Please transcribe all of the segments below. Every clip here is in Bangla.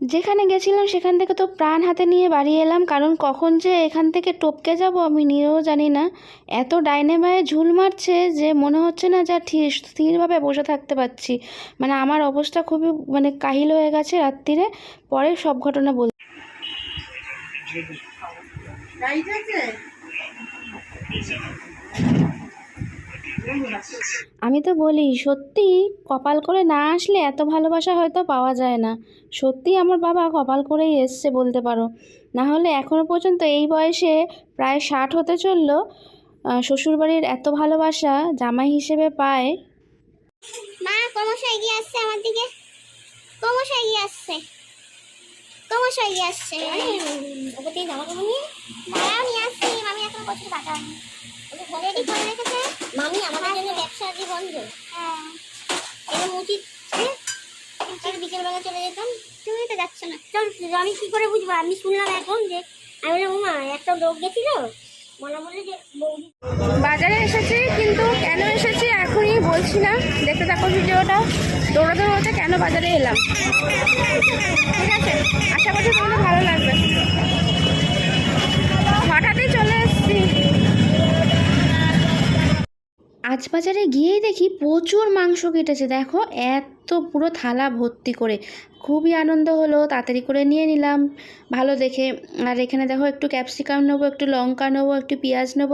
যেখানে গেছিলাম সেখান থেকে তো প্রাণ হাতে নিয়ে বাড়ি এলাম, কারণ কখন যে এখান থেকে টপকে যাব আমি নিজেও জানি না। এত ডাইনেমায়ে ঝুল মারছে যে মনে হচ্ছে না যা ঠিক স্থিরভাবে বসে থাকতে পারছি। মানে আমার অবস্থা খুবই মানে কাহিল হয়ে গেছে রাত্রিরে পরে সব ঘটনা বল আমি তো বলি সত্যি কপাল করে না আসলে এত ভালোবাসা হয়তো পাওয়া যায় না সত্যি আমার বাবা কপাল করেই এসছে বলতে পারো না হলে এখনও পর্যন্ত এই বয়সে প্রায় ষাট হতে চলল শ্বশুরবাড়ির এত ভালোবাসা জামাই হিসেবে পায় মা ক্রমশ এগিয়ে আসছে আমার দিকে ক্রমশ এগিয়ে আসছে ক্রমশ এগিয়ে আসছে থেকে জামা কাপড় নিয়ে দাঁড়াও নিয়ে আসছি মামি এখন প্রচুর টাকা রেডি করে রেখেছে মামি আমাদের জন্য ব্যবসা আজকে বন্ধ হ্যাঁ। উচিত বিকেলবেলা চলে যেতাম। তুমি তো না। আমি কি করে বুঝব? আমি শুনলাম এখন যে, আমি বললাম মা একটা লোক গেছিল। বাজারে এসেছি, কিন্তু কেন এসেছি এখনই বলছি না। দেখতে থাকো ভিডিওটা। দৌড়াতে দৌড়াতে কেন বাজারে এলাম? আজ বাজারে গিয়েই দেখি প্রচুর মাংস কেটেছে। দেখো এত পুরো থালা ভর্তি করে। খুবই আনন্দ হলো তাড়াতাড়ি করে নিয়ে নিলাম। ভালো দেখে। আর এখানে দেখো একটু ক্যাপসিকাম নেব একটু লঙ্কা নেব একটু পেঁয়াজ নেব।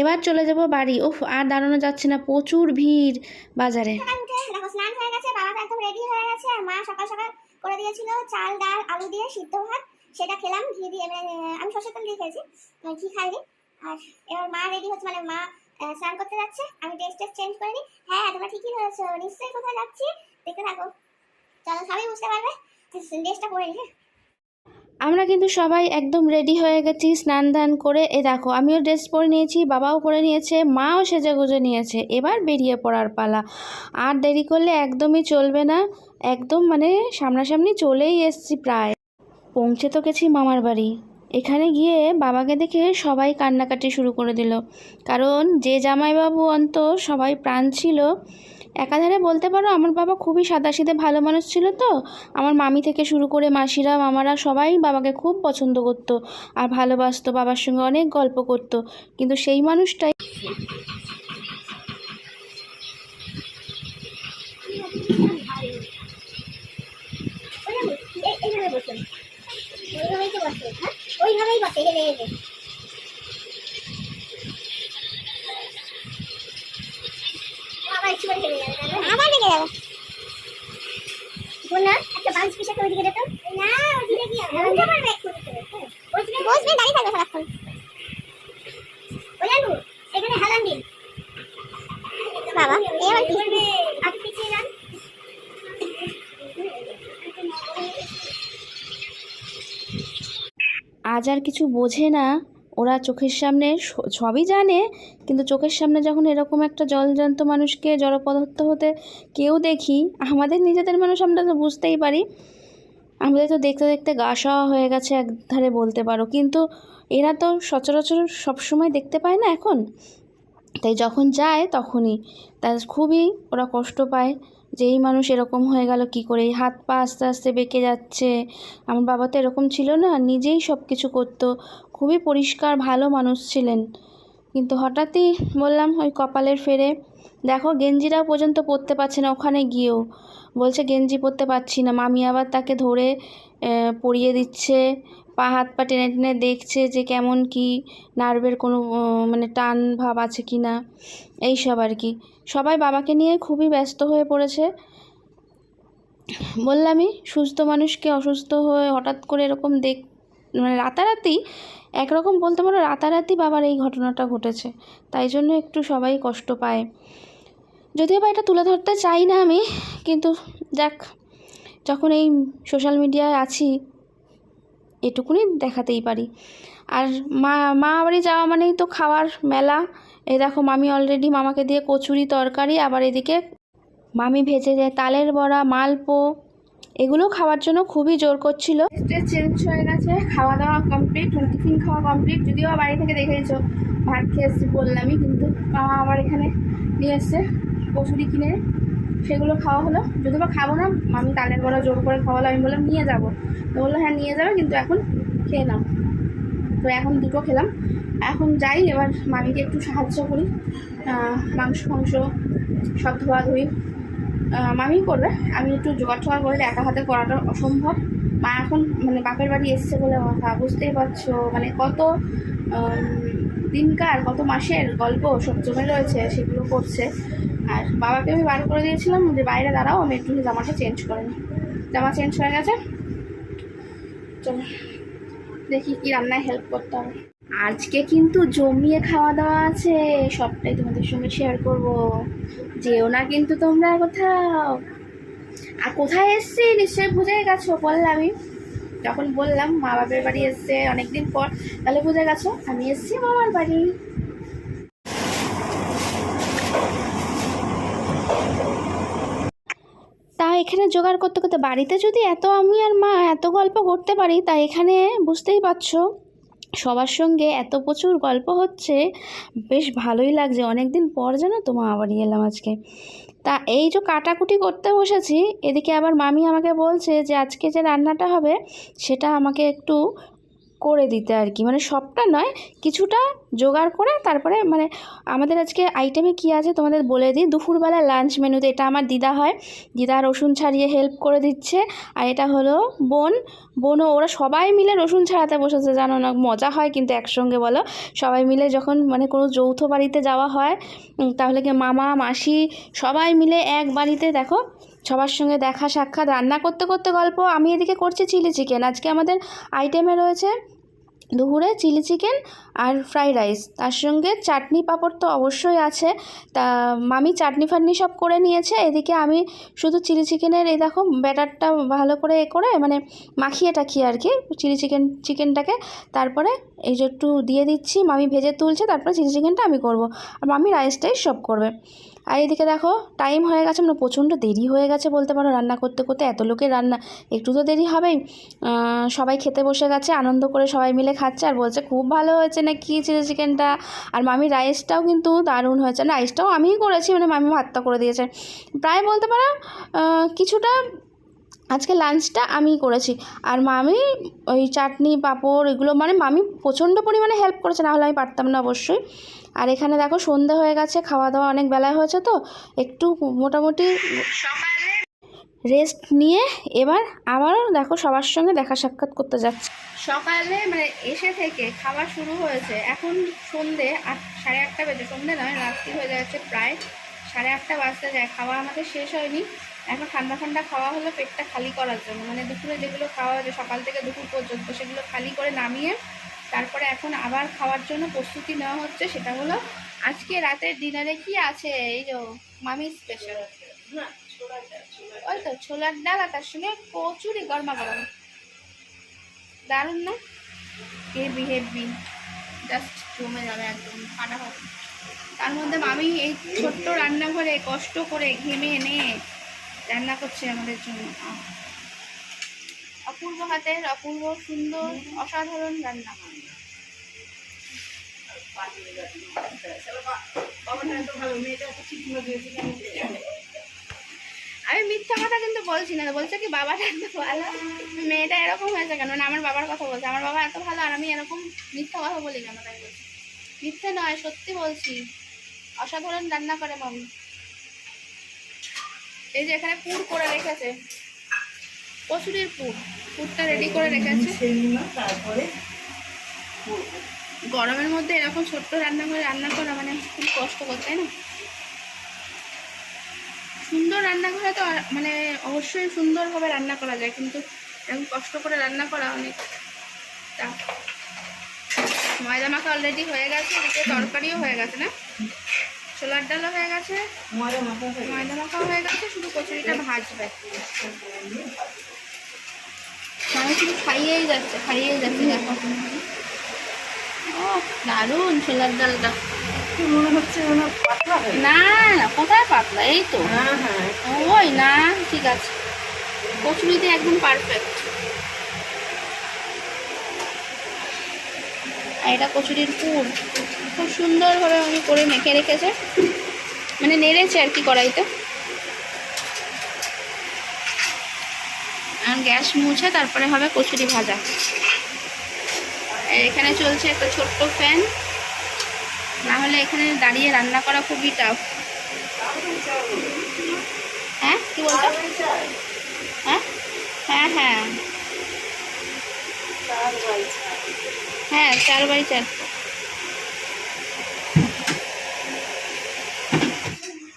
এবার চলে যাব বাড়ি। উফ আর দাঁড়ানো যাচ্ছে না প্রচুর ভিড় বাজারে। স্নান হয়ে গেছে রেডি হয়ে গেছে। আর মা সকাল সকাল করে চাল ডাল আলু দিয়ে সিদ্ধ ভাত। সেটা খেলাম ঘি দিয়ে মানে, আমি সরষের তেল দিয়ে খেয়েছি মানে ঘি খাইনি। আর এবার মা রেডি হচ্ছে মানে মা স্নান করতে যাচ্ছে। আমি ড্রেস টেস চেঞ্জ করে নিই। হ্যাঁ তোমরা ঠিকই হয়েছো নিশ্চয়ই কোথায় যাচ্ছি? দেখতে থাকো। চলো, সবই বুঝতে পারবে? ড্রেসটা পরে নি হ্যাঁ। আমরা কিন্তু সবাই একদম রেডি হয়ে গেছি স্নান ধান করে। এ দেখো, আমিও ড্রেস পরে নিয়েছি, বাবাও পরে নিয়েছে, মাও সেজে গুজে নিয়েছে। এবার বেরিয়ে পড়ার পালা। আর দেরি করলে একদমই চলবে না। একদম মানে সামনাসামনি চলেই এসছি প্রায়। পৌঁছে তো গেছি মামার বাড়ি। এখানে গিয়ে বাবাকে দেখে সবাই কান্নাকাটি শুরু করে দিল। কারণ যে জামাইবাবু অন্ত সবাই প্রাণ ছিল, একাধারে বলতে পারো আমার বাবা খুবই সাদাসিধে ভালো মানুষ ছিল তো। আমার মামি থেকে শুরু করে মাসিরা, মামারা সবাই বাবাকে খুব পছন্দ করতো আর ভালোবাসতো, বাবার সঙ্গে অনেক গল্প করতো। কিন্তু সেই মানুষটাই এই- এইভাবে বসুন ওইভাবেই তো বসে হ্যাঁ ওইভাবেই বসে হেলে হেলে আবার একটু হেলে যাবে। আবার লেগে যাবে। না একটা বাঞ্চ পিসা করে দিকে যেত না ওদিকে কি হবে? বসবে দাঁড়িয়ে থাকবে সারাক্ষণ ওই আলু এখানে হালান দিন বাবা এবার কি আপনি পিছিয়ে যান আজ আর কিছু বোঝে না। ওরা চোখের সামনে সবই জানে, কিন্তু চোখের সামনে যখন এরকম একটা জলজান্ত মানুষকে জড়পদার্থ হতে কেউ দেখি, আমাদের নিজেদের মানুষ আমরা তো বুঝতেই পারি। আমাদের তো দেখতে দেখতে গা সওয়া হয়ে গেছে একধারে বলতে পারো, কিন্তু এরা তো সচরাচর সবসময় দেখতে পায় না এখন। তাই যখন যায় তখনই তার খুবই ওরা কষ্ট পায়। যে এই মানুষ এরকম হয়ে গেল, কি করে? এই হাত পা আস্তে আস্তে বেঁকে যাচ্ছে। আমার বাবা তো এরকম ছিল না, নিজেই সব কিছু করতো। খুবই পরিষ্কার, ভালো মানুষ ছিলেন। কিন্তু হঠাৎই বললাম, ওই কপালের ফেরে, দেখো, গেঞ্জিটাও পর্যন্ত পরতে পারছে না, ওখানে গিয়েও। বলছে, গেঞ্জি পরতে পারছি না। মামি আবার তাকে ধরে পরিয়ে দিচ্ছে। পা হাত পা টেনে টেনে দেখছে যে কেমন কি নার্ভের কোনো মানে টান ভাব আছে কি না এইসব আর কি। সবাই বাবাকে নিয়ে খুবই ব্যস্ত হয়ে পড়েছে। বললামই, সুস্থ মানুষকে অসুস্থ হয়ে হঠাৎ করে এরকম দেখ মানে রাতারাতি, একরকম বলতে পারো রাতারাতি বাবার এই ঘটনাটা ঘটেছে। তাই জন্য একটু সবাই কষ্ট পায়। যদিও বা এটা তুলে ধরতে চাই না আমি, কিন্তু যাক, যখন এই সোশ্যাল মিডিয়ায় আছি এটুকুনি দেখাতেই পারি। আর মা মা বাড়ি যাওয়া মানেই তো খাওয়ার মেলা। এই দেখো, মামি অলরেডি মামাকে দিয়ে কচুরি তরকারি, আবার এদিকে মামি ভেজে দেয় তালের বড়া, মালপো। এগুলো খাওয়ার জন্য খুবই জোর করছিল। চেঞ্জ হয়ে গেছে খাওয়া দাওয়া কমপ্লিট টিফিন খাওয়া কমপ্লিট যদিও বাড়ি থেকে দেখেছ, ভাত খেয়ে এসেছি বললামই, কিন্তু মামা আবার এখানে নিয়ে এসছে কচুরি কিনে। সেগুলো খাওয়া হলো। যদি বা খাব না আমি তালের বড়া জোর করে খাওয়ালো, আমি বললাম, নিয়ে যাব। তো বলল হ্যাঁ নিয়ে যাবে, কিন্তু এখন খেয়ে নাও। তো এখন দুটো খেলাম। এখন যাই, এবার মামিকে একটু সাহায্য করি। মাংস ফাংস সব ধোয়া ধুই। মামি করবে। আমি একটু জোগাড় টোগাড় করলে একা হাতে করাটা অসম্ভব। মা এখন মানে বাপের বাড়ি এসছে বলে কথা বুঝতেই পারছ মানে কত দিনকার, কত মাসের গল্প, সব জমে রয়েছে, সেগুলো করছে। আর বাবাকে আমি বার করে দিয়েছিলাম যে, বাইরে দাঁড়াও, আমি একটু জামাটা চেঞ্জ করে নিই। জামা চেঞ্জ হয়ে গেছে। চলো, দেখি কি রান্নায় হেল্প করতে হবে। আজকে কিন্তু জমিয়ে খাওয়া দাওয়া আছে। সবটাই তোমাদের সঙ্গে শেয়ার করব। যেও না কিন্তু তোমরা কোথাও। আর কোথায় এসছি? নিশ্চয়ই বুঝে গেছো, বললামই। যখন বললাম মা বাপের বাড়ি এসছে অনেকদিন পর, তাহলে বুঝে গেছো, আমি এসছি মামার বাড়ি। এখানে জোগাড় করতে করতে বাড়িতে যদি এত আমি আর মা এত গল্প করতে পারি, তা এখানে বুঝতেই পারছ। সবার সঙ্গে এত প্রচুর গল্প হচ্ছে, বেশ ভালোই লাগছে। অনেক দিন পর যেন তো মা এলাম আজকে। তা এই যে কাটাকুটি করতে বসেছি, এদিকে আবার মামি আমাকে বলছে যে আজকে যে রান্নাটা হবে, সেটা আমাকে একটু করে দিতে আর কি। মানে সবটা নয়, কিছুটা জোগাড় করে তারপরে মানে আমাদের আজকে আইটেমে কী আছে তোমাদের বলে দিই। দুপুরবেলা লাঞ্চ মেনুতে এটা আমার দিদা হয়। দিদা রসুন ছাড়িয়ে হেল্প করে দিচ্ছে। আর এটা হলো বোন। বোনও ওরা সবাই মিলে রসুন ছাড়াতে বসেছে, জানো না? মজা হয় কিন্তু একসঙ্গে বলো। সবাই মিলে যখন মানে কোনো যৌথ বাড়িতে যাওয়া হয় তাহলে কি মামা, মাসি সবাই মিলে এক বাড়িতে দেখো সবার সঙ্গে দেখা, সাক্ষাৎ, রান্না করতে করতে গল্প, আমি এদিকে করছি চিলি চিকেন আজকে আমাদের আইটেমে রয়েছে দুপুরে চিলি চিকেন আর ফ্রাইড রাইস। তার সঙ্গে চাটনি পাঁপড় তো অবশ্যই আছে। তা মামি চাটনি ফাটনি সব করে নিয়েছে। এদিকে আমি শুধু চিলি চিকেনের এই দেখো ব্যাটারটা ভালো করে এ করে মানে মাখিয়ে টাখিয়ে আর কি চিলি চিকেন, চিকেনটাকে তারপরে এই যে একটু দিয়ে দিচ্ছি। মামি ভেজে তুলছে, তারপরে চিলি চিকেনটা আমি করব। আর মামি রাইসটাই সব করবে। আর এদিকে দেখো টাইম হয়ে গেছে মানে প্রচণ্ড দেরি হয়ে গেছে বলতে পারো। রান্না করতে করতে এত লোকের রান্না, একটু তো দেরি হবেই। সবাই খেতে বসে গেছে, আনন্দ করে সবাই মিলে খাচ্ছে আর বলছে, খুব ভালো হয়েছে না কি চিলি চিকেনটা? আর মামি রাইসটাও কিন্তু দারুণ হয়েছে। রাইসটাও আমিই করেছি মানে মামি ভাতটা করে দিয়েছে। প্রায় বলতে পারো কিছুটা আজকে লাঞ্চটা আমিই করেছি। আর মামি ওই চাটনি, পাঁপড় এগুলো মানে মামি প্রচণ্ড পরিমাণে হেল্প করেছে, না হলে আমি পারতাম না অবশ্যই। আর এখানে দেখো সন্ধে হয়ে গেছে, খাওয়া দাওয়া অনেক বেলায় হয়েছে তো, একটু মোটামুটি রেস্ট নিয়ে এবার আবারও দেখো সবার সঙ্গে দেখা সাক্ষাৎ করতে যাচ্ছে। সকালে মানে এসে থেকে খাওয়া শুরু হয়েছে। এখন সন্ধে আট, সাড়ে আটটা বেজে, সন্ধে নয়, রাত্রি হয়ে যাচ্ছে প্রায় সাড়ে আটটা বাজতে যায়। খাওয়া আমাদের শেষ হয়নি। এখন ঠান্ডা ঠান্ডা খাওয়া হলো পেটটা খালি করার জন্য। মানে দুপুরে যেগুলো খাওয়া হয়েছে, সকাল থেকে দুপুর পর্যন্ত সেগুলো খালি করে নামিয়ে তারপরে এখন আবার খাওয়ার জন্য প্রস্তুতি নেওয়া হচ্ছে। সেটা হলো আজকে রাতের ডিনারে কি আছে? এই যে মামি স্পেশাল ওই তো ছোলার ডাল আর তার সঙ্গে কচুরি গরমা গরম দারুণ না হেভি হেভি জাস্ট জমে যাবে একদম ফাটাফাটি তার মধ্যে মামি এই ছোট্ট রান্নাঘরে কষ্ট করে ঘেমে এনে রান্না করছে আমাদের জন্য অপূর্ব হাতের অপূর্ব সুন্দর অসাধারণ রান্না আমি মিথ্যা কথা কিন্তু বলছি না। বলছে কি, বাবাটা এত ভালো। মেয়েটা এরকম হয়েছে কেন? না আমার বাবার কথা বলছে। আমার বাবা এত ভালো আর আমি এরকম মিথ্যা কথা বলি কেন? তাই বলছি। মিথ্যে নয়, সত্যি বলছি। অসাধারণ রান্না করে মামি। এই যে এখানে পুর করে রেখেছে। কচুরির পুর। পুরটা রেডি করে রেখেছে। তারপরে গরমের মধ্যে এরকম ছোট্ট রান্না করে রান্না করা মানে খুব কষ্ট করতে না? সুন্দর রান্নাঘরে তো মানে অবশ্যই সুন্দরভাবে রান্না করা যায়, কিন্তু এরকম কষ্ট করে রান্না করা অনেক tough। ময়দা মাখা অলরেডি হয়ে গেছে, এদিকে তরকারিও হয়ে গেছে না ছোলার ডালও হয়ে গেছে ময়দা মাখা ময়দা মাখাও হয়ে গেছে, শুধু কচুরিটা ভাজবে মানে শুধু খাইয়েই যাচ্ছে খাইয়েই যাচ্ছে, দেখো ও দারুণ ছোলার ডালটা মনে হচ্ছে হয়ে গেছে। না না কোথায় পাতলা? এই তো। হ্যাঁ, হ্যাঁ। ওই না ঠিক আছে। কচুরিতে একদম পারফেক্ট আর এটা কচুরির পুর। খুব সুন্দরভাবে উনি করে মেখে রেখেছে। মানে নেড়েছে আর কি কড়াইতে। গ্যাস মুছে তারপরে হবে কচুরি ভাজা। এখানে চলছে একটা ছোট্ট ফ্যান না হলে এখানে দাঁড়িয়ে রান্না করা খুবই টাফ হ্যাঁ? কি বলতো? হ্যাঁ? হ্যাঁ হ্যাঁ। হ্যাঁ চার বাই চার।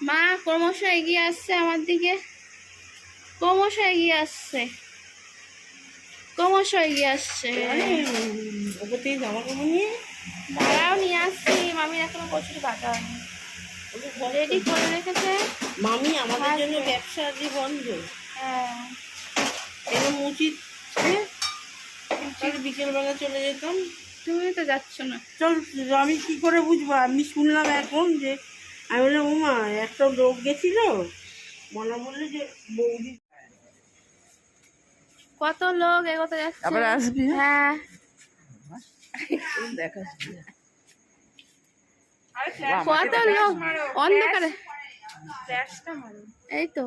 মা, ক্রমশ এগিয়ে আসছে আমার দিকে। ক্রমশ এগিয়ে আসছে। ক্রমশ এগিয়ে আসছে। থেকে জামা কাপড় নিয়ে দাঁড়াও নিয়ে আসছি। মামি এখনও প্রচুর বাটা হয়নি। রেডি করে রেখেছে। মামি আমাদের জন্য ব্যবসা আজকে বন্ধ। হ্যাঁ। এরকম উচিত হ্যাঁ? ঠিক বিকেলবেলা চলে যেতাম। তুমি তো যাচ্ছ না। চল আমি কি করে বুঝব? আমি শুনলাম এখন যে আমি বললাম উমা একটা লোক গেছিল। মনে বলল যে বৌদি। কত লোক এগোতে যাচ্ছে। আবার আসবি? হ্যাঁ। দেখাস কত লোক অন্ধকারে। এই তো।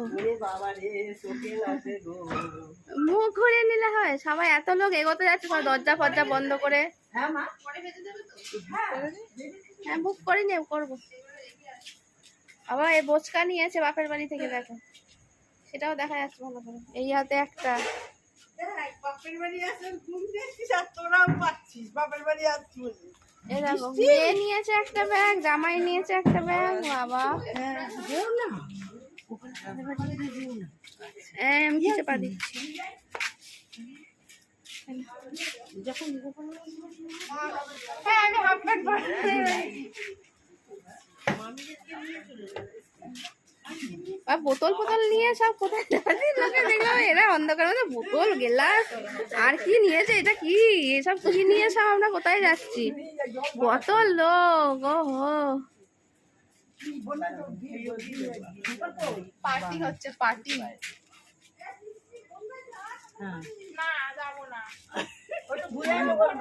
মুখ ঘুরিয়ে নিলে হয়। সবাই এত লোক এগোতে যাচ্ছে সব দরজা ফরজা বন্ধ করে। হ্যাঁ হ্যাঁ। বুক করে নিয়ে করব। আবার এই বোচকা নিয়েছে বাপের বাড়ি থেকে দেখো। সেটাও দেখা যাচ্ছে ভালো করে। এই হাতে একটা। বাপের বাড়ি আসেন ঘুম দেখছিস আর তোরাও পাচ্ছিস বাপের বাড়ি আসছি বলে। মেয়ে নিয়েছে একটা ব্যাগ জামাই নিয়েছে একটা ব্যাগ বাবা। হ্যাঁ আমি খেতে পারি। যখন যখন আর বোতল ফোতল নিয়ে সব কোথায় লোকে দেখলাম এরা অন্ধকার মধ্যে বোতল গেলাস আর কি নিয়েছে? এটা কি? এসব কি নিয়ে সব আমরা কোথায় যাচ্ছি? কত লোক ও হো। পার্টি হচ্ছে পার্টি। হ্যাঁ ওটা ঘুরে এলো বলল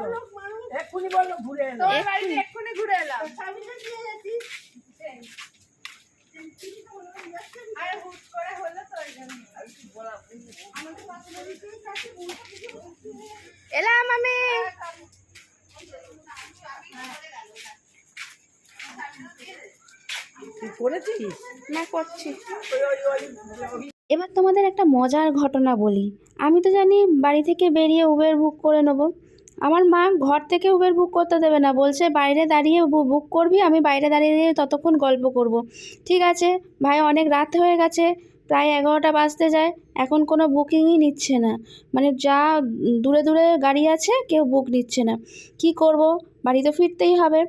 এক্ষুনি বলল ঘুরে এলো। এক্ষুনি ঘুরে এলাম। এলাম আমি। না করছি। এবার তোমাদের একটা মজার ঘটনা বলি। আমি তো জানি বাড়ি থেকে বেরিয়ে উবের বুক করে নেব। আমার মা ঘর থেকে উবের বুক করতে দেবে না। বলছে, বাইরে দাঁড়িয়ে বুক করবি, আমি বাইরে দাঁড়িয়ে ততক্ষণ গল্প করব। ঠিক আছে, ভাই, অনেক রাত হয়ে গেছে, প্রায় এগারোটা বাজতে যায়, এখন কোনো বুকিংই নিচ্ছে না। মানে যা দূরে দূরে গাড়ি আছে, কেউ বুক নিচ্ছে না। কি করব? বাড়ি তো ফিরতেই হবে।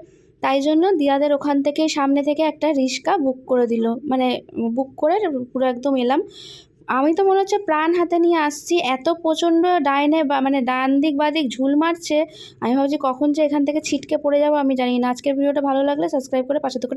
তাই জন্য দিয়াদের ওখান থেকে সামনে থেকে একটা রিক্সা বুক করে দিল। মানে বুক করে পুরো একদম এলাম। আমি তো মনে হচ্ছে প্রাণ হাতে নিয়ে আসছি। এত প্রচণ্ড ডাইনে বা মানে ডান দিক বা দিক ঝুল মারছে। আমি ভাবছি কখন যে এখান থেকে ছিটকে পড়ে যাব, আমি জানি না। আজকের ভিডিওটা ভালো লাগলে সাবস্ক্রাইব করে পাশে থেকে।